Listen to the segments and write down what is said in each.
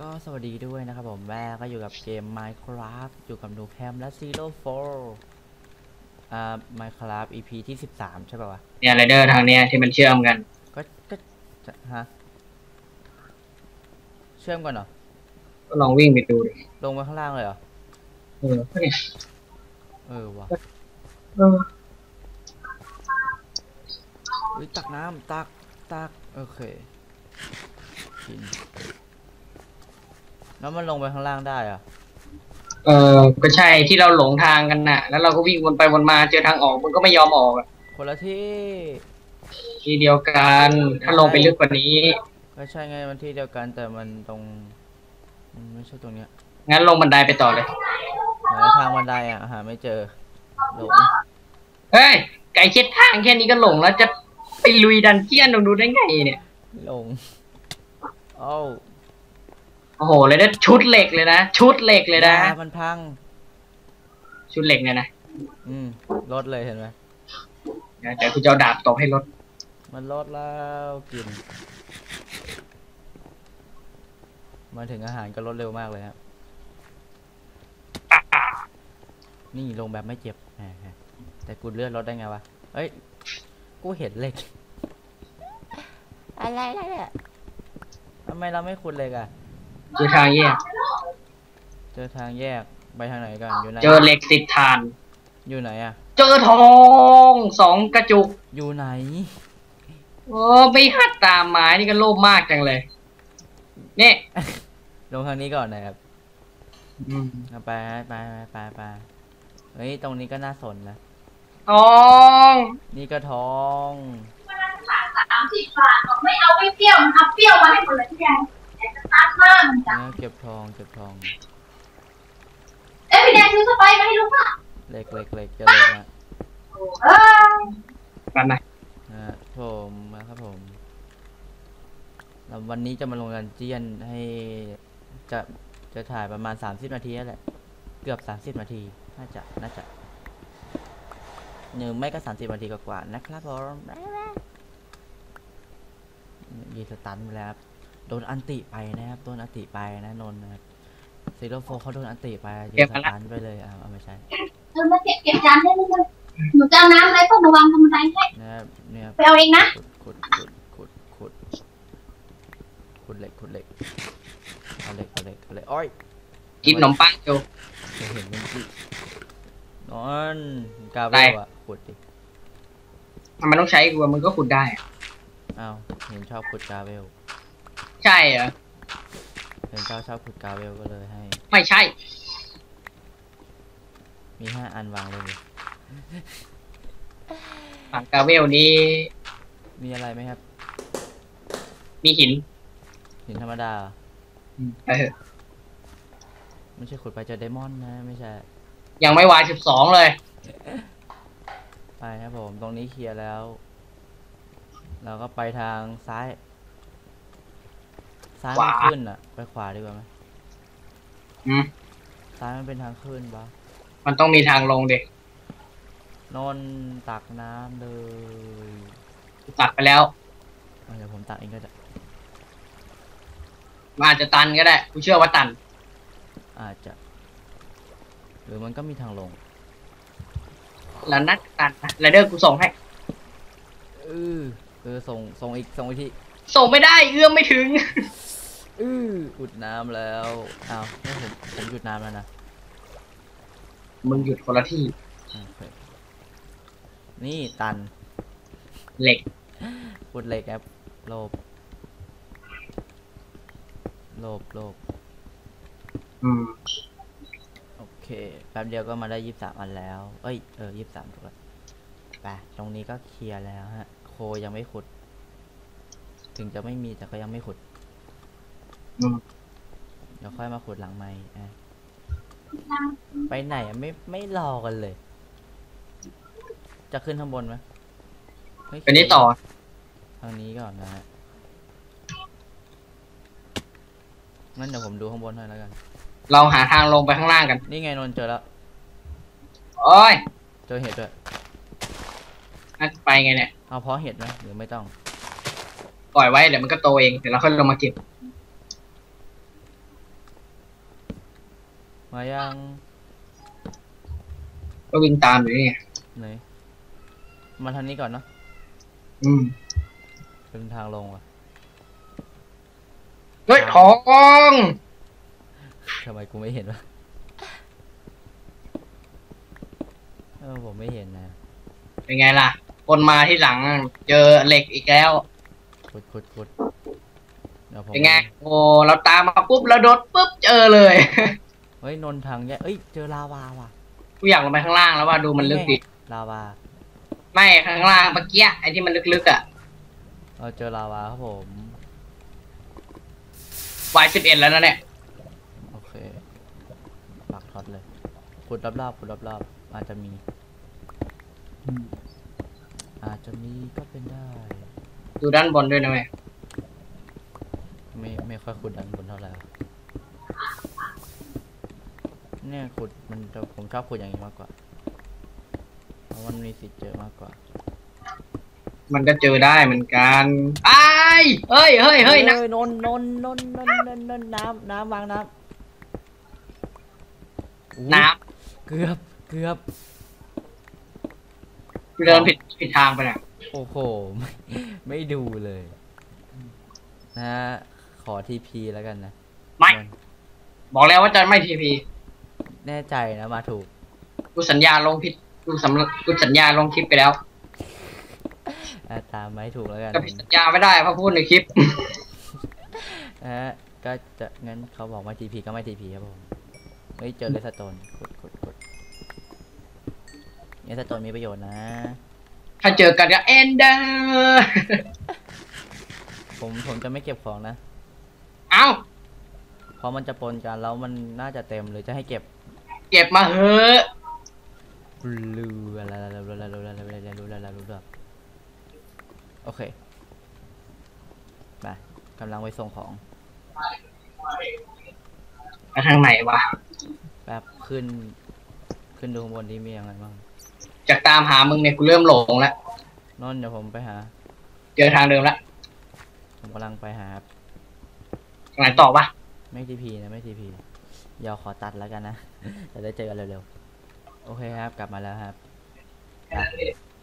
ก็สวัสดีด้วยนะครับผมแม่ก็อยู่กับเกม Minecraft อยู่กับหนูแพมและ Zero Four อ่า Minecraft EP ที่13ใช่ป่าวะเนี่ยไรเดอร์ทางเนี้ยที่มันเชื่อมกัน ก็ก็จะฮะเชื่อมกันเหรอ ก็ลองวิ่งไปดูดิลงมาข้างล่างเลยเหรอ เออก็เนี่ยเออวะเอออุ้ยตักน้ำตักตักโอเคกิน แล้วมันลงไปข้างล่างได้เหรอะเออก็ใช่ที่เราหลงทางกันน่ะ แล้วเราก็วิ่งวนไปวนมาเจอทางออกมันก็ไม่ยอมออกอะคนละที่ทีเดียวกันถ้าลงไปลึกกว่านี้ ก็ใช่ไงมันที่เดียวกันแต่มันตรงมันไม่ใช่ตรงเนี้ยงั้นลงบันไดไปต่อเลยหาทางบันไดอะหาไม่เจอหลงเฮ้ยไก่เช็ดทางแค่นี้ก็หลงแล้วจะไปลุยดันเจียนลงดูได้ไงเนี่ยลงเอ้า โอ้โหเลยนะชุดเหล็กเลยนะ ชุดเหล็กเลยนะยามันพัง ชุดเหล็กเนี่ยนะ อืมลดเลยเห็นไหมเดี๋ยวเดี๋ยวกูจะเอาดาบตบให้รถมันลดแล้วกิน มาถึงอาหารก็ลดเร็วมากเลยครับ นี่ลงแบบไม่เจ็บแหมแต่กูเลือดลดได้ไงวะเฮ้ย กูเห็นเหล็ก อะไรเนี่ยทำไมเราไม่ขุดเหล็กอะ เจอทางแยก เจอทางแยกไปทางไหนกันอยู่ไหนเจอเหล็กติดฐาน อยู่ไหนอะเจอทองสองกระจุก อยู่ไหนโอ้ไม่หัดตามไม้นี่ก็โลภมากจังเลยนี่ลงทางนี้ก่อนนะครับอืมเอาไปไปไปไปไปเฮ้ยตรงนี้ก็น่าสนนะทองนี่ก็ทองสามสิบบาทบอกไม่เอาไม่เปรี้ยวมันเอาเปรี้ยวมาให้หมดเลยที่แก แต่จะตัดมากมันจ้ะเนี่ยเก็บทองเก็บทองเอ้ยพี่แดงซื้อสไปร์มาให้ลูกอะเหล็กเหล็กเหล็กจะเหล็กนะเออกันนะนะฮะผมนะครับผมแล้ววันนี้จะมาลงกันเจียนให้จะจะถ่ายประมาณ 30 นาทีนั่นแหละ เกือบ 30 นาที น่าจะ น่าจะหนึ่งไม่ก็ 30 นาทีกว่าๆนะครับผมยีสตันไปแล้วครับ โดนอันติไปนะครับโดนอันติไปนะนนท์นะครับซีโร่โฟเขาโดนอันติไปยีสตันไปเลยอ่าเอาไม่ใช่เออมาเก็บเก็บจานให้ลูกเลยหนูจะเอาน้ำอะไรก็มาวางตรงบันไดให้นะครับเนี่ยไปเอาเองนะขุดขุดขุดขุดขุดขุดเหล็กขุดเหล็กเอาเหล็กเอาเหล็กเอาเหล็กอ้อยกินขนมปังโจจะเห็นมันสินอนกาเวได้ลอะขุดดิทำไมต้องใช้กูอะมึงก็ขุดได้อะอ้าวเห็นชอบขุดกาเวล ใช่เหรอเห็นชอบชอบขุดกาเวลก็เลยให้ ไม่ใช่ มีห้าอันวางเลย ฝั่งกาเวลนี้ มีอะไรไหมครับ มีหินหินธรรมดาเหรออืมไปเถอะไม่ใช่ขุดไปเจอไดมอนด์นะ ไม่ใช่ ยังไม่วายสิบสองเลย ไปครับผม ตรงนี้เคลียร์แล้ว เราก็ไปทางซ้าย ซ้ายมันขึ้นอะ ไปขวาดีกว่าไหมอืมซ้ายมันเป็นทางขึ้นปะมันต้องมีทางลงเด็กนนท์ตักน้ำเลยตัดไปแล้วเอาเดี๋ยวผมตักเองก็ได้มันอาจจะตันก็ได้กูเชื่อว่าตัน อาจจะ หรือมันก็มีทางลง แล้วนัดตันนะไรเดอร์กูส่งให้เออเออส่งส่งอีกส่งอีกที ส่งไม่ได้เอื้อมไม่ถึง อืออุดน้ำแล้วอ้าวนี่ผมผมหยุดน้ำแล้วนะมึงหยุดคนละที่ โอเคนี่ตันเหล็กขุดเหล็กแอปโลบโลบโลบอืม โอเค แป๊บเดียวก็มาได้ยี่สิบสามอันแล้ว เอ้ย เออยี่สิบสามถูกแล้วไปตรงนี้ก็เคลียร์แล้วฮะ โคยังไม่ขุด ถึงจะไม่มีแต่ก็ยังไม่ขุดอืมเดี๋ยวค่อยมาขุดหลังไม้อะไปไหนอะไม่ไม่รอกันเลย จะขึ้นข้างบนไหมไม่ไปนี้ต่อ ทางนี้ก่อนนะฮะงั้นเดี๋ยวผมดูข้างบนให้แล้วกัน เราหาทางลงไปข้างล่างกัน นี่ไงนนท์เจอแล้ว โอ้ย เจอเห็ดด้วยนัดไปไงเนี่ย เอาเพราะเห็ดไหมหรือไม่ต้อง ปล่อยไว้เดี๋ยวมันก็โตเองเดี๋ยวเราค่อยลงมาเก็บมายังก็วิ่งตามอยู่นี่ไงไหนมาทางนี้ก่อนเนาะอืมเป็นทางลงว่ะเฮ้ยทองทำไมกูไม่เห็นวะเออผมไม่เห็นนะเป็นไงล่ะคนมาที่หลังเจอเหล็กอีกแล้ว ขุดขุดขุดเดี๋ยวผมเป็นไง โอ้เราตามมาปุ๊บเราโดดปุ๊บเจอเลยเฮ้ยนนทางแยกเอ้ยเจอลาวาว่ะกูอยากลงไปข้างล่างแล้วว่าดูมันลึกดิลาวาไม่ข้างล่างเมื่อกี้ไอ้ที่มันลึกๆอะเราเจอลาวาครับผมวายสิบเอ็ดแล้วนะเนี่ยโอเคปักท็อตเลยขุดรอบๆขุดรอบๆอาจจะมี อาจจะมีก็เป็นได้ ดูด้านบนด้วยนะเว้ยไม่ไม่ค่อยขุดดันบนเท่าไหร่อะเนี่ยขุดมันจะผมชอบขุดอย่างนี้มากกว่าเพราะมันมีสิทธิ์เจอมากกว่า มันก็เจอได้เหมือนกันไอ้ายเฮ้ยเฮ้ยเฮ้ยนะนนนนนนนนนนน้ำน้ำวางน้ำอุ๊ยน้เกือบเกือบำเดินผิดผิดทางไปน่ะ โอ้โห ไม่ไม่ดูเลย นะฮะขอทีพีแล้วกันนะไม่ บอกแล้วว่าจะไม่ทีพีแน่ใจนะมาถูก กูสัญญาลงผิดกูสำกูสัญญาลงคลิปไปแล้วอะตามไม่ถูกแล้วกันก็ผิดสัญญาไม่ได้เพราะพูดในคลิปนะฮะก็จะงั้นเขาบอกว่าทีพีก็ไม่ทีพีครับผมเฮ้ยเจอเลสโตนกดกดกดเลสโตนมีประโยชน์นะ ถ้าเจอกันก็เอนเดอร์ผมผมจะไม่เก็บของนะ เอ้า เพราะมันจะปนกันแล้วมันน่าจะเต็มหรือจะให้เก็บเก็บมาเฮ้อะลูอะไรอะไรอะไรอะไรอะไรอะไรอะไรอะไรอะไรโอเคไปกำลังไปส่งของไปทางไหนวะแป๊บขึ้น ขึ้นดูข้างบนที่มีอะไรบ้าง จากตามหามึงเนี่ยกูเริ่มหลงแล้วนนท์เดี๋ยวผมไปหา เจอทางเดิมแล้วผมกำลังไปหาทางไหนต่อปะไม่ทีพีนะไม่ทีพีเดี๋ยวขอตัดแล้วกันนะ จะได้เจอกันเร็วๆ โอเคครับ กลับมาแล้วครับ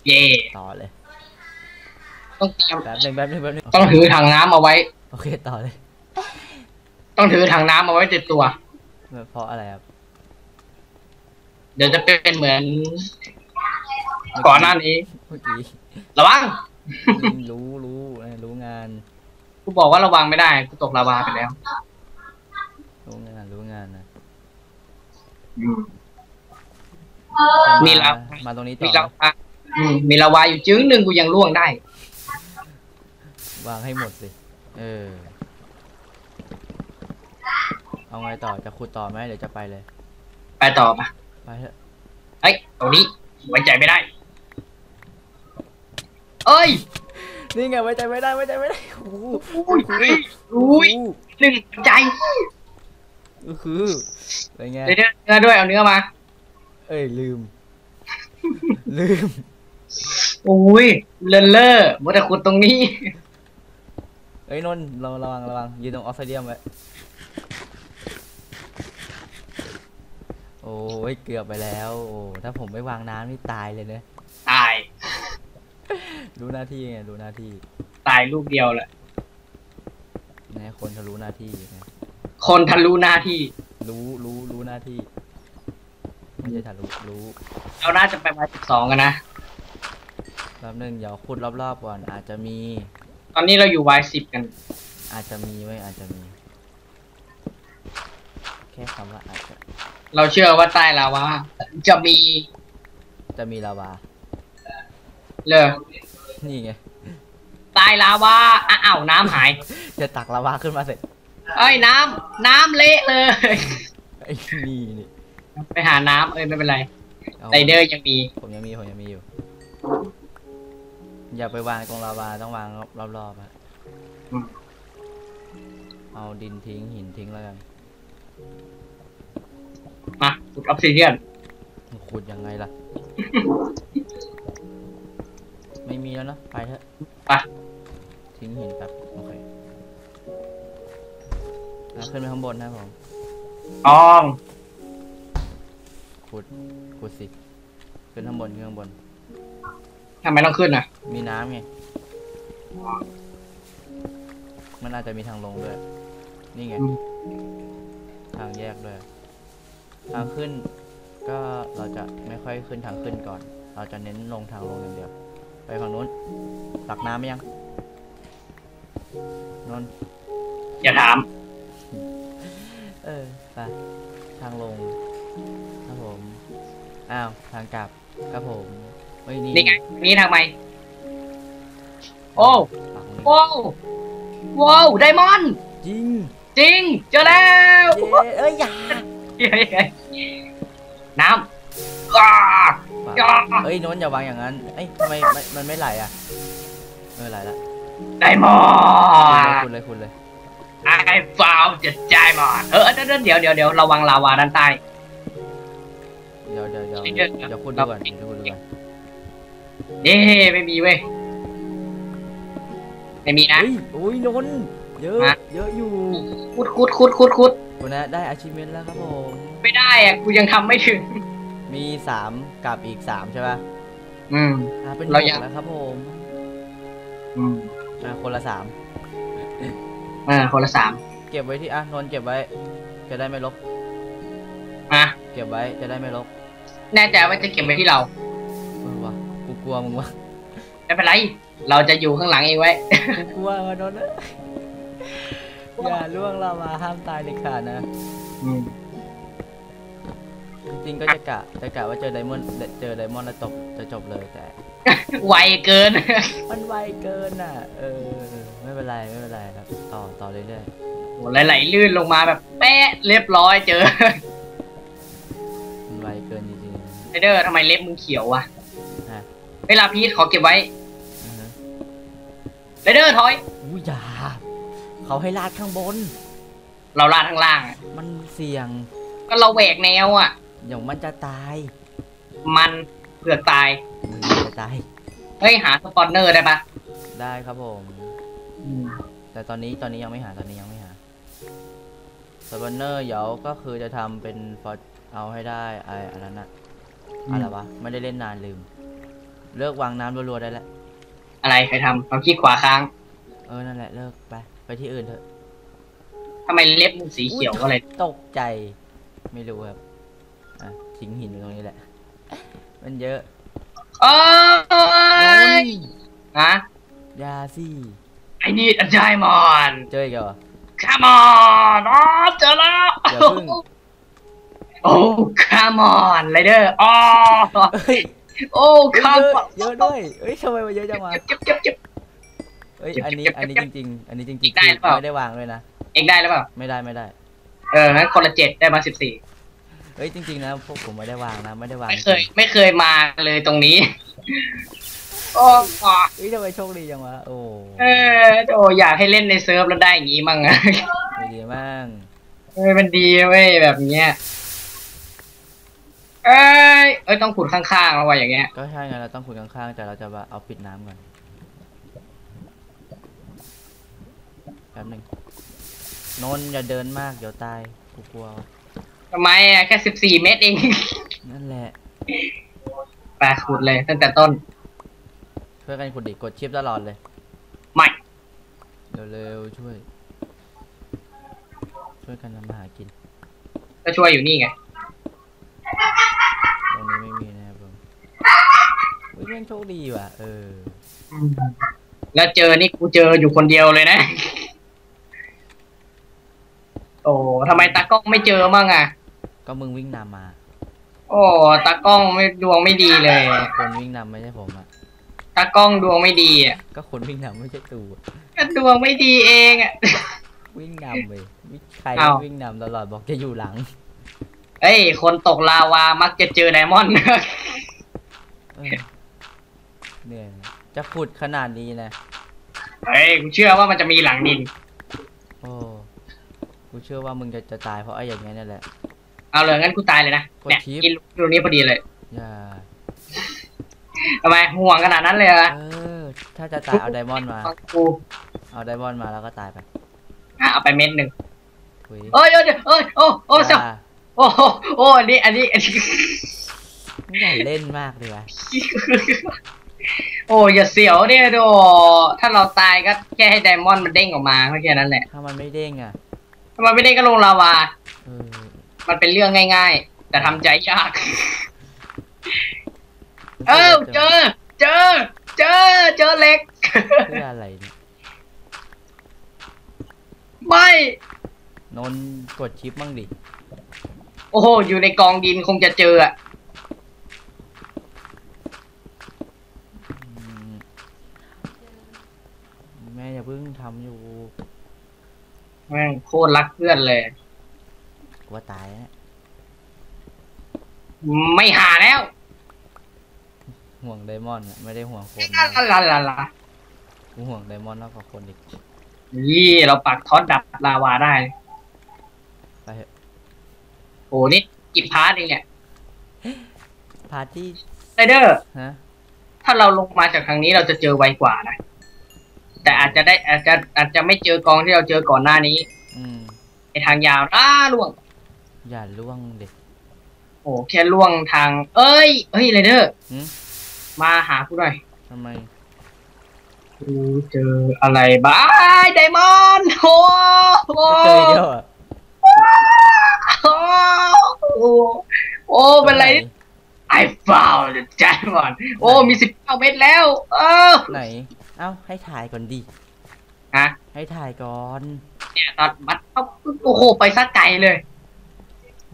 เย่ต่อเลย ต้องเตรียมแป๊บหนึงแป๊บหนึงแป๊บหนึงต้องถือถังน้ำเอาไว้ โอเคต่อเลยต้องถือถังน้ำเอาไว้ติดตัว เพราะอะไรครับ เดี๋ยวจะเป็นเหมือน ก่อนหน้านี้เมื่อกี้ระวังรู้รู้เออรู้งานกูบอกว่าระวังไม่ได้กูตกลาวาไปแล้ว รู้งานรู้งานนะเออจะมีแล้วมาตรงนี้ต่มีอลาวาอืมมีลาวาอยู่จึ้งหนึ่งกูยังล่วงได้ วางให้หมดสิ เออ เอาไงต่อจะขุดต่อไหมหรือจะไปเลย ไปต่อปะไปเถอะเฮ้ยตรงนี้ไว้ใจไม่ได้ เอ้ยนี่ไงไว้ใจไม่ได้ไว้ใจไม่ได้โอ้โหอุ้ยอุ้ยอุ้ยหนึ่งใจก็คือเป็นไงเดี๋ยวเนื้อด้วยเอาเนื้อมา เอ้ยลืม ลืมอุ้ยเลนเลอร์มัวแต่ขุดตรงนี้เอ้ยนนท์ระระวังระวังยืนตรงออสเตรเลียมไว้โอ้ยเกือบไปแล้วโอ้ถ้าผมไม่วางน้ำนี่ตายเลยเนอะตาย รู้หน้าที่ไงรู้หน้าที่ตายลูกเดียวแหละนะคนเขารู้หน้าที่ไงคนทะลุหน้าที่ รู้รู้รู้หน้าที่ ไม่ใช่ทะลุรู้เราน่าจะไปมาสิบสองกันนะแป๊บนึงเดี๋ยวขุดรอบๆก่อนอาจจะมี ตอนนี้เราอยู่วายสิบกัน อาจจะมีไว้ยอาจจะมี แค่คำว่าอาจจะ เราเชื่อว่าใต้ลาวาจะมีจะมีลาวา เลยนี่ไงใต้ลาวาอ้าวน้ำหาย จะตักลาวาขึ้นมาเสร็จเอ้ยน้ำน้ำเละเลย ไอ้นี่นี่ไปหาน้ำเอ้ยไม่เป็นไรอาไรเดอร์ยังมี ผมยังมีผมยังมีอยู่ อย่าไปวางตรงลาวาต้องวางรอบๆอะอืมเอาดินทิ้งหินทิ้งแล้วกัน มาขุดออฟซิเดียนขุดยังไงล่ะ ไม่มีแล้วเนอะไปเถอะไปทิ้งหินแป๊บโอเคอะขึ้นไปข้างบนนะครับผมทองขุดขุดสิขึ้นข้างบนขึ้นข้างบนทำไมต้องขึ้นอะ มีน้ำไงมันอาจจะมีทางลงด้วย นี่ไงอืมทางแยกด้วย ทางขึ้นก็เราจะไม่ค่อยขึ้นทางขึ้นก่อน เราจะเน้นลงทางลงอย่างเดียว ไปฝั่งนู้นตักน้ำไหมยังนนท์อย่าถาม เออไปทางลงครับผมอ้าวทางกลับครับผมเฮ้ยนี่นี่ไง นี่ทางไหมโอ้ปักตรงนี้ว้าวว้าวไดมอนด์จริงจริง เจอแล้วเย้เอ้ยอย่าน้ำอ้าปักอย่า เอ้ยนนท์อย่าวางอย่างนั้นเอ้ยทำไมมันมันไม่ไหลอะไม่ไหลละไดมอนคุณเลยด์คุณเลย I found the diamond เออเดี๋ยวเดี๋ยวเดี๋ยวเดี๋ยวระวังลาวาด้านใต้เดี๋ยวเดี๋ยวเดี๋ยวเดี๋ยวเดี๋ยวคุณดูก่อนเดี๋ยวคุณดูก่อนเย้ไม่มีเว้ยไม่มีนะเฮ้ยโอ้ยนนท์เยอะฮะเยอะอยู่คุดคุดคุดคุดคุดคุณนะได้อาชีพเมนแล้วครับผมไม่ได้อะกูยังทำไม่ถึง มีสามกับอีกสามใช่ป่ะอืมอ่าเป็นเราหยังกแล้วครับผมอืมอ่าคนละสามอ่าคนละสามเก็บไว้ที่อะนนท์เก็บไว้ จะได้ไม่ลกอะเก็บไว้จะได้ไม่ลกแน่ใจว่าจะเก็บไว้ที่เรา เออวะกูกลัวมึงวะไม่เป็นไร เราจะอยู่ข้างหลังเองไว้ กูกลัววะนนท์เอ้ยอย่าล่วงเรามาห้ามตายเด็ดขาดนะ อืม จริงๆก็จะกะจะกะว่าเจอไดมอนด์เจอไดมอนด์แล้วจบจะจบเลยแต่ ไวเกิน มันไวเกินอะ เออ ไม่เป็นไรไม่เป็นไรครับ ต่อต่อเรื่อยโหไหลๆลื่นลงมาแบบแป๊ะเรียบร้อยเจอๆมันไวเกินจริงไรเดอร์ทำไมเล็บมึงเขียววะฮะเวลาพีทขอเก็บไว้ๆอือฮะไรเดอร์ถอย อุ้ยอย่าเขาให้ลาดข้างบน เราลาดข้างล่างอะมันเสี่ยง ก็เราแหวกแนวอะ เดี๋ยวมันจะตาย มันเผือกตาย มันจะตาย เฮ้ยหาสปอนเนอร์ได้ปะได้ครับผม แต่ตอนนี้ตอนนี้ยังไม่หาตอนนี้ยังไม่หาสปอนเนอร์เดี๋ยวก็คือจะทำเป็นฟอเอาให้ได้ไอ้อันนั้นอะอะไรวะไม่ได้เล่นนานลืม เลิกวางน้ำรัวๆได้แล้วอะไรใครทำความคิดขวาค้าง เออนั่นแหละเลิกไปไปที่อื่นเถอะทำไมเล็บมึงสีเขียวอะไร ตกใจ ไม่รู้ครับอะ ทิ้งหินอยู่ตรงนี้แหละ มันเยอะโอ้ยฮะยาสิ I need a diamond เจออีกแล้วเหรอ come on อ๋อเจอแล้วอย่าเพิ่งโอ้ come on ไรเดอร์อ๋อเฮ้ยโอ้เย come อะ on เยอะด้วยเอ้ยทำไมมันเยอะจังวะเจ็บเจ็บเจ็บเอ้ยเก็บอันนี้เก็บอันนี้เก็จบริง ๆ อันนี้จริงๆได้คือหรือเปล่าไม่ได้วางเลยนะ เองได้หรือเปล่าไม่ได้ไม่ได้ เอองั้นคนละเจ็ดได้มาสิบสี่ เอ้ยจริงๆนะพวกผมไม่ได้วางนะไม่ได้วางไม่เคย ไม่เคยมาเลยตรงนี้ โอ้เอ้ยทำไมโชคดีจังวะโอ้เออโอ้อยากให้เล่นในเซิร์ฟแล้วได้อย่างงี้มั่งอะไม่ดีมากเออมันดีเว้ยแบบเนี้ยเอ้ยเอ้ยต้องขุดข้างๆแล้วว่ะอย่างเงี้ยก็ใช่ไงเราต้องคุยข้างๆแต่เราจะว่าเอาปิดน้ำก่อนแป๊บหนึงนนท์อย่าเดินมากเดี๋ยวตายกูกลัววะ ทำไมอะแค่สิบสี่เมตรเองนั่นแหละไปขุดเลยตั้งแต่ต้นช่วยกันขุดดิกดชิปตลอดเลย ไม่ เร็วๆช่วย ช่วยกันทำมาหากิน ก็ช่วยอยู่นี่ไง ตรงนี้ไม่มีนะครับผมเฮ้ยแม่งโชคดีว่ะ เออ แล้วเจอนี่กูเจออยู่คนเดียวเลยนะ โอ้ทำไมตากล้องไม่เจอมั่งอะ ก็มึงวิ่งนำมาโอ้ตากล้องไม่ดวงไม่ดีเลย คนวิ่งนำไม่ใช่ผมอะตากล้องดวงไม่ดีอะก็คนวิ่งนำไม่ใช่ตูก็ดวงไม่ดีเองอะ วิ่งนำเลยวิ่งใครอ้าววิ่งนำตลอดบอกจะอยู่หลังเอ้ย คนตกลาวามักจะเจอไดมอนด์ เออเหนื่อยนะจะขุดขนาดนี้นะ เฮ้ยกูเชื่อว่ามันจะมีหลังดิน โอ้ กูเชื่อว่ามึงจะจะตายเพราะไอ้อย่างเงี้ยนี่แหละ เอาเลยงั้นกูตายเลยนะกดเนี่ยชิปกินตรงนี้พอดีเลยอย่าทำไมห่วงขนาดนั้นเลยเหรอเออถ้าจะตายเอาไดมอนด์มาฟังกูเอาไดมอนด์มาแล้วก็ตายไปอะเอาไปเม็ดหนึ่งคุยเอ้ยเอ้ยเอ้ยโอ้โอ้เจ้าอย่าโอ้โอ้โหโอ้อันนี้อันนี้อันนี้ไม่อยากเล่นมากเลยวะโอ้อย่าเสียวเนี่ยโดถ้าเราตายก็แค่ให้ไดมอนด์มันเด้งออกมาก็แค่นั้นแหละถ้ามันไม่เด้งอะถ้ามันไม่เด้งก็ลงลาวาเออ มันเป็นเรื่องง่าย ๆ แต่ทำใจยาก เออเจอ เจอ เจอ เจอเหล็ก เพื่ออะไรเนี่ยไม่ นนท์กดชิปบ้างดิ โอ้โห อยู่ในกองดินคงจะเจออะอืมแม่อย่าเพิ่งทำอยู่ แม่งโคตรรักเพื่อนเลย กลัวตายนะไม่หาแล้วห่วงไดมอนด์อะไม่ได้ห่วงคนลานะลาลาลากูห่วงไดมอนด์มากกว่าคนอีกนี่เราปักท็อตดับลาวาได้ ไปเถอะโอ้นี่กี่พาร์ทเองเนี่ยพาร์ทที่ไรเดอร์ฮะถ้าเราลงมาจากทางนี้เราจะเจอไวกว่านะ แต่อาจจะได้อาจจะอาจจะไม่เจอกองที่เราเจอก่อนหน้านี้อืม ในทางยาวอ้าล่วง อย่าล่วงเด็กโอ้แค่ล่วงทาง เอ้ยเฮ้ยไรเดอร์หืมมาหากูหน่อยทำไมกูเจออะไรบ้างไดมอนด์โอ้โหเจอเยอะอะโอ้โหโอ้เป็นไร I found the diamond โอ้ มีสิบเก้าเม็ดแล้ว เออ ไหน เอ้า ให้ถ่ายก่อนดิฮะให้ถ่ายก่อน เนี่ยตอนบัดเอาโอ้โห ไปสักไกลเลย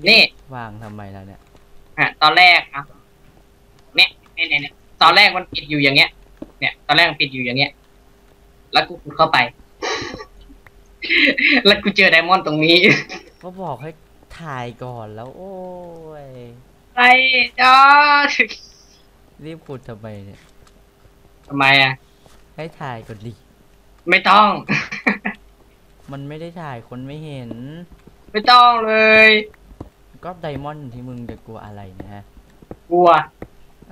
นี่ วางทำไมล่ะเนี่ย อะตอนแรกอะเนี่ยเนี่ยเนี่ยเนี่ยตอนแรกมันปิดอยู่อย่างเงี้ย เนี่ย ตอนแรกมันปิดอยู่อย่างเงี้ย แล้วกูขุดเข้าไป แล้วกูเจอไดมอนด์ตรงนี้ ก็บอกให้ถ่ายก่อนแล้ว โอ้ย ไปจอดรีบขุดทำไมเนี่ย ทำไมอะ ให้ถ่ายก่อนดิ ไม่ต้อง มันไม่ได้ถ่ายคนไม่เห็น ไม่ต้องเลย ก็ไดมอนด์ที่มึงจะกลัวอะไรเนะฮะ กลัว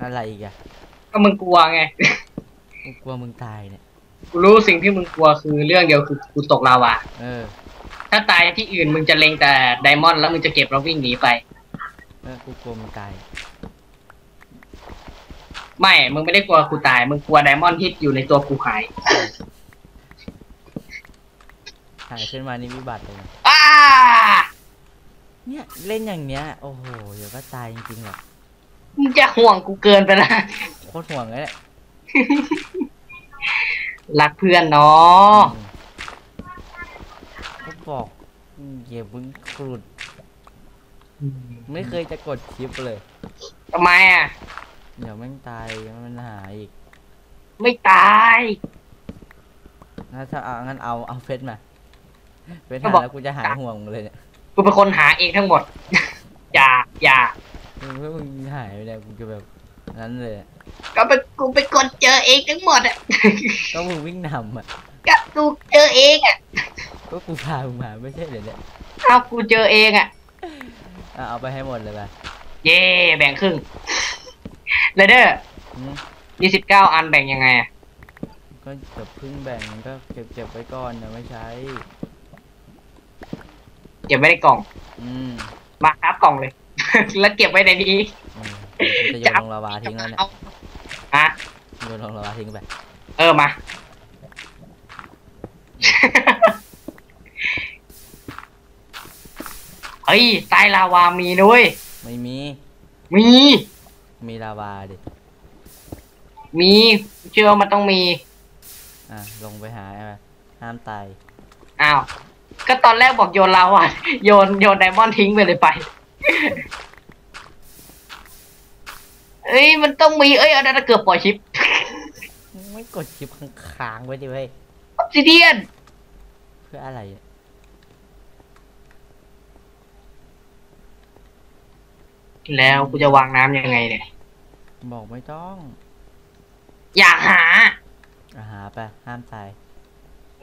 อะไรอีกอะก็มึงกลัวไง กูกลัวมึงตายเนี่ย กูรู้สิ่งที่มึงกลัวคือเรื่องเดียวคือกูตกลาวา เออ ถ้าตายที่อื่นมึงจะเล็งแต่ไดมอนด์แล้วมึงจะเก็บแล้ววิ่งหนีไป เออ กูกลัวมึงตาย ไม่ มึงไม่ได้กลัวกูตาย มึงกลัวไดมอนด์ที่อยู่ในตัวกูหายถ่ายขึ้นมานี่วิบัติเลยนะอ้า เนี่ยเล่นอย่างเนี้ย โอ้โห เดี๋ยวก็ตายจริงๆหรอกมึงจะห่วงกูเกินไปละโคตรห่วงเลยเนี่ยรักเพื่อนเนาะอืมก็บอกอย่าเพิ่งกรุด ไม่เคยจะกดคลิปเลย ทำไมอะ เดี๋ยวแม่งตายมันหาอีก ไม่ตายถ้าถ้าเอางั้นเอาเอาเฟซมาเฟซก็หาบอกแล้วกูจะหายห่วงเลยเนี่ย กูเป็นคนหาเองทั้งหมด อย่าอย่าเออเพื่อมึงหายไปเนี่ยกูจะแบบนั้นเลยอะก็เป็นกูเป็นคนเจอเองทั้งหมดอะ ก็มึงวิ่งนำอะก็กูเจอเองอะก็กูพามึงมาไม่ใช่เหรอเนี่ยเอากูเจอเองอะ อะเอาไปให้หมดเลยไปเย่แบ่งครึ่งเลเดอร์อืมยี่สิบเก้าอันแบ่งยังไงอะก็จะพึ่งแบ่งก็เก็บเก็บไว้ก่อนนะไม่ใช้ เก็บไว้ในกล่อง อืมมาครับกล่องเลย แล้วเก็บไว้ในนี้อืมกูจะโยนลงลาวาทิ้งแล้วเนี่ยเอาฮะโยนลงลาวาทิ้งไปเออมา เฮ้ยใต้ลาวามีด้วยไม่มีมี มีลาวาดิมีเชื่อว่ามันต้องมีอะลงไปหาไปห้ามตายอ้าว ก็ตอนแรกบอกโยนลาวาโยนโยนไดมอนด์ทิ้งไปเลยไป เอ้ยมันต้องมี เอ้ยอันนั้นเกือบปล่อยชิปไม่กดคลิปค้างๆไว้ดิเว้ยออฟซิเดียนเพื่ออะไรอะแล้วกูจะวางน้ำยังไงเนี่ย บอกไม่ต้องอยากหา อาหาไปห้ามตาย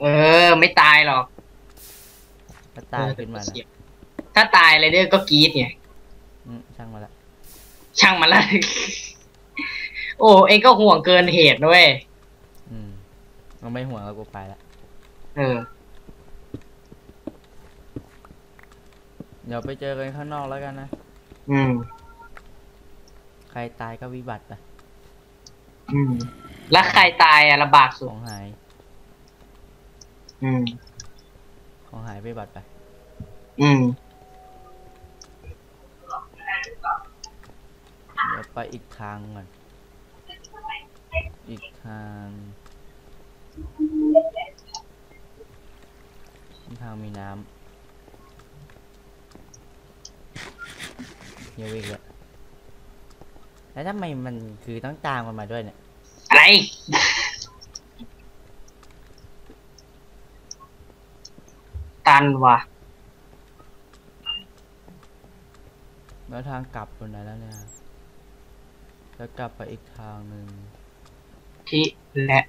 เออ ไม่ตายหรอก ถ้าตายขึ้นมานะถ้าตายอะไรเนี่ยก็กรีดไงอืมช่างมาละ ช่างมันละ โอ้เองก็ห่วงเกินเหตุด้วยอืมมันไม่ห่วงแล้วกูไปละ เออ เดี๋ยวไปเจอกันข้างนอกแล้วกันนะ อืม ใครตายก็วิบัติไปอืม แล้วใครตายอะลำบากสุขดองหาย อืม ของหายวิบัติไป อืมเดี๋ยวไปอีกทางก่อน อีกทางทางมีน้ำเยอะอีกเลยแล้วทำไมมันคือต้องตามกันมาด้วยเนี่ย อะไร ตันว่ะ แล้วทางกลับตรงไหนแล้วเนี่ย จะกลับไปอีกทางหนึ่งที่และ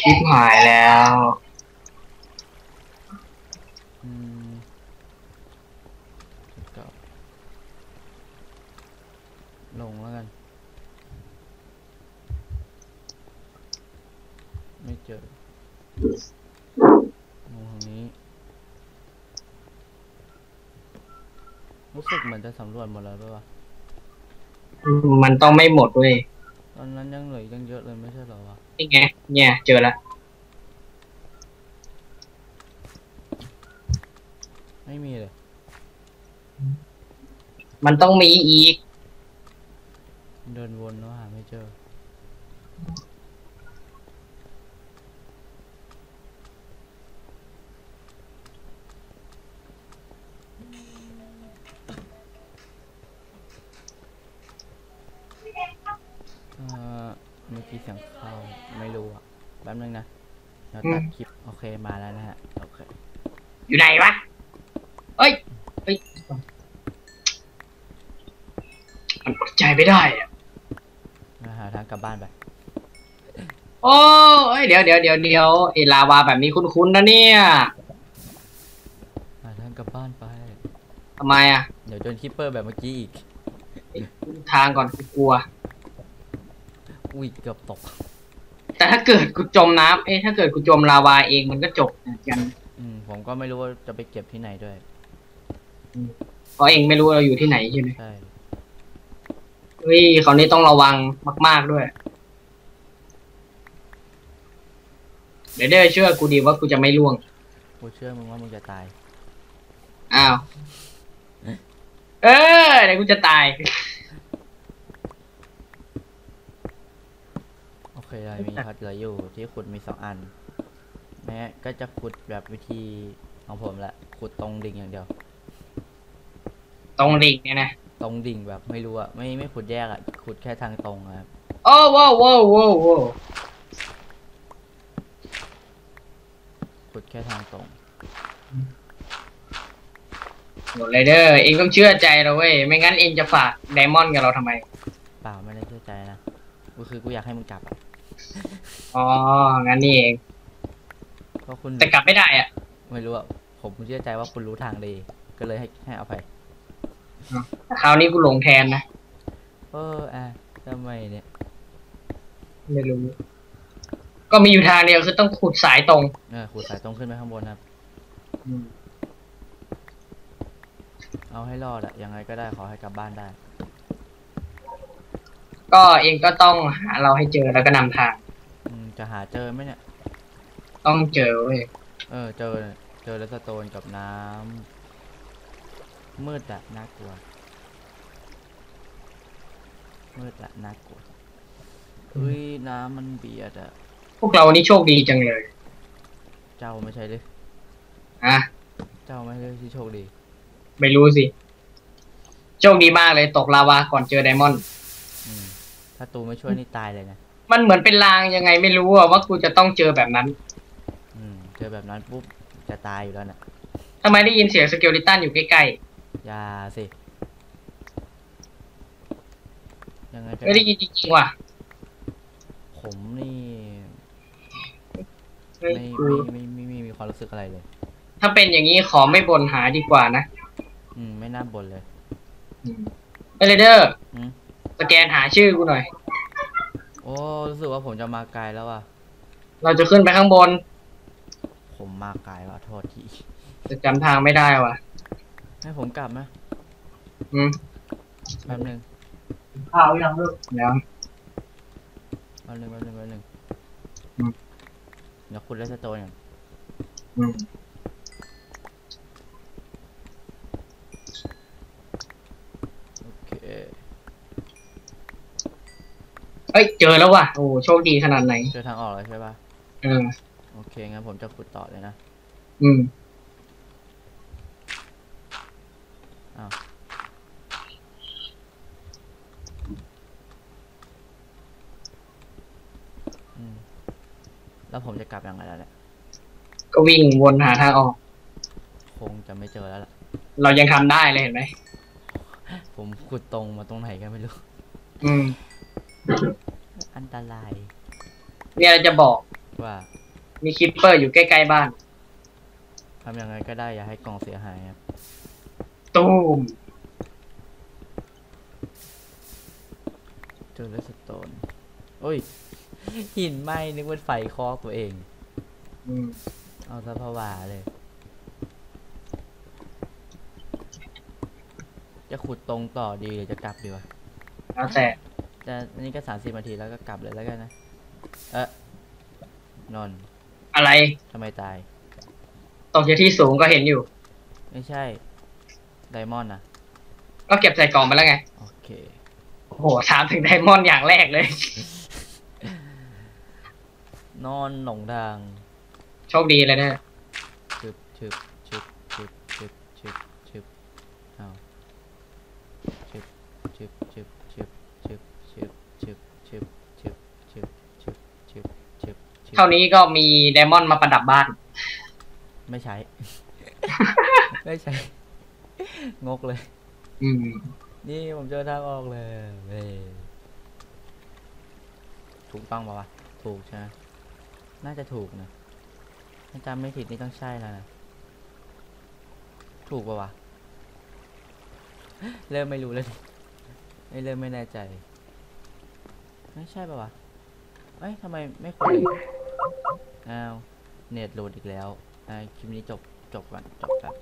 ชิบหายแล้ว อืมกลับลงแล้วกัน ไม่เจอลงทางนี้ รู้สึกเหมือนจะสำรวจหมดแล้วด้วยวะมันต้องไม่หมดเว้ยตอนนั้นยังเหลืออีกตั้งเยอะเลยไม่ใช่เหรอวะนี่ไงเนี่ยเจอแล้วไม่มีเลย มันต้องมีอีก เดินวนแล้วหาไม่เจอ เดี๋ยวตัดอืมคลิปโอเคมาแล้วนะฮะโอเคอยู่ไหนวะเอ้ยเอ้ยมันอดใจไม่ได้อะมาหาทางกลับบ้านไปโอ้เอ้ยเดี๋ยวเดี๋ยวเดี๋ยวเดี๋ยวไอ้ลาวาแบบนี้คุ้นๆนะเนี่ยหาทางกลับบ้านไปทำไมอะเดี๋ยวโดนคิปเปอร์แบบเมื่อกี้อีกทางก่อนกูกลัวอุ้ยเกือบตก แต่ถ้าเกิดกูจมน้ำเอ้ยถ้าเกิดกูจมลาวาเองมันก็จบเหมือนกันอืมผมก็ไม่รู้ว่าจะไปเก็บที่ไหนด้วยเพราะเองไม่รู้เราอยู่ที่ไหนใช่ไหมใช่เฮ้ยคราวนี้ต้องระวังมาก ๆด้วย เดี๋ยวเด้อเชื่อกูดีว่ากูจะไม่ล่วงกูเชื่อมึงว่ามึงจะตาย อ้าว เออเดี๋ยวกูจะตาย โอเคเลยมีคัดเหลืออยู่ที่ขุดมีสองอันแม้ก็จะขุดแบบวิธีของผมแหละขุดตรงดิ่งอย่างเดียว ตรงดิ่งเนี่ยนะตรงดิ่งแบบไม่รู้อะไม่ไม่ขุดแยกอะขุดแค่ทางตรงอะครับโอ้ว้าวว้าวว้าวว้าวขุดแค่ทางตรงโหดเลยเด้อเองต้องเชื่อใจเราเว้ยไม่งั้นเองจะฝากไดมอนด์กับเราทำไมเปล่าไม่ได้เชื่อใจนะก็คือกูอยากให้มึงกลับอะ อ๋อ งั้นนี่เองเพราะคุณแต่กลับไม่ได้อะไม่รู้อะผมเชื่อใจว่าคุณรู้ทางดี ก็เลยให้ให้อภัยคราวนี้กูหลงแทนนะ เอออะทำไมเนี่ย ไม่รู้ ก็มีอยู่ทางเดียวคือต้องขุดสายตรง เออ ขุดสายตรงขึ้นไปข้างบนครับ เอาให้รอดอะยังไงก็ได้ขอให้กลับบ้านได้ ก็เองก็ต้องหาเราให้เจอแล้วก็นำทาง อืมจะหาเจอไหมเนี่ย ต้องเจอเว้ยเออ เจอ เจอแล้วสโตนกับน้ำมืดอะน่ากลัว มืดอะน่ากลัวเฮ้ยน้ำมันเบียดอะพวกเรานี่โชคดีจังเลยเจ้าไม่ใช่เลยอะเจ้าไม่ใช่ที่โชคดี ไม่รู้สิ โชคดีมากเลยตกลาวาก่อนเจอไดมอนด์อืม ถ้าตูไม่ช่วยนี่ตายเลยนะ มันเหมือนเป็นลางยังไงไม่รู้อะว่ากูจะต้องเจอแบบนั้น อืม เจอแบบนั้นปุ๊บจะตายอยู่แล้วน่ะทำไมได้ยินเสียงสเกลลิตันอยู่ใกล้อยาสิ ยังไงๆก็ไม่ได้ยินจริงๆว่ะผมนี่เฮ้ยไม่กูไม่ไม่ไม่ไม่มีความรู้สึกอะไรเลย ถ้าเป็นอย่างนี้ขอไม่บ่นหาดีกว่านะอืม ไม่น่าบ่นเลย เอเลเดอร์ อืม สแกนหาชื่อกูหน่อย โอ้รู้สึกว่าผมจะมาไกลแล้วอะ เราจะขึ้นไปข้างบน ผมมาไกลว่ะโทษทีจะจำทางไม่ได้ว่ะ ให้ผมกลับไหมอืมแป๊บหนึงข้าวยังลูกยัง แป๊บหนึงแป๊บหนึงแป๊บหนึงอืม เดี๋ยวคุณเลสโตนก่อนอืม โอเค เอ้ยเจอแล้วว่ะโอ้โชคดีขนาดไหนเจอทางออกแล้วใช่ปะเออโอเคงั้นผมจะขุดต่อเลยนะอืมอ้าวอืมแล้วผมจะกลับยังไงล่ะเนี่ยก็วิ่งวนหาทางออก คงจะไม่เจอแล้วล่ะ เรายังทำได้เลยเห็นไหมผมขุดตรงมาตรงไหนก็ไม่รู้ อืม อันตรายเนี่ยจะบอก ว่ามีคิปเปอร์อยู่ใกล้ๆบ้าน ทำยังไงก็ได้อย่าให้กล่องเสียหายครับตูมเจอเลสโตนโอ้ย หินไหมนึกว่าไฟคอกตัวเอง อืมเอาซะผวาเลย จะขุดตรงต่อดีหรือจะกลับดีวะแล้วแต่ แต่อันนี้ก็สามสิบนาทีแล้วก็กลับเลยแล้วกันนะ เอ๊ะนอนท์อะไรทำไมตาย ตกจากที่สูงก็เห็นอยู่ ไม่ใช่ ไดมอนด์นะก็เก็บใส่กล่องไปแล้วไง โอเค โอ้โหถามถึงไดมอนด์อย่างแรกเลย นอนหลงทาง โชคดีเลยนะชึบชึบชึบชึบชึบชึบชึบเอาชึบชึบชึบ เท่านี้ก็มีไดมอนด์มาประดับบ้าน ไม่ใช้ ไม่ใช้ งกเลย อืม นี่ผมเจอทางออกเลยเว้ยถูกต้องปะวะ ถูกใช่ไหมน่าจะถูกนะถ้าจำไม่ผิดนี่ต้องใช่แล้วนะ ถูกปะวะ เริ่มไม่รู้แล้วดิไม่เริ่มไม่แน่ใจ ไม่ใช่ปะวะ เอ้ยทำไมไม่คุยอ้าว เน็ตโหลดอีกแล้วอ่าคลิปนี้จบ จบก่อน จบแบบ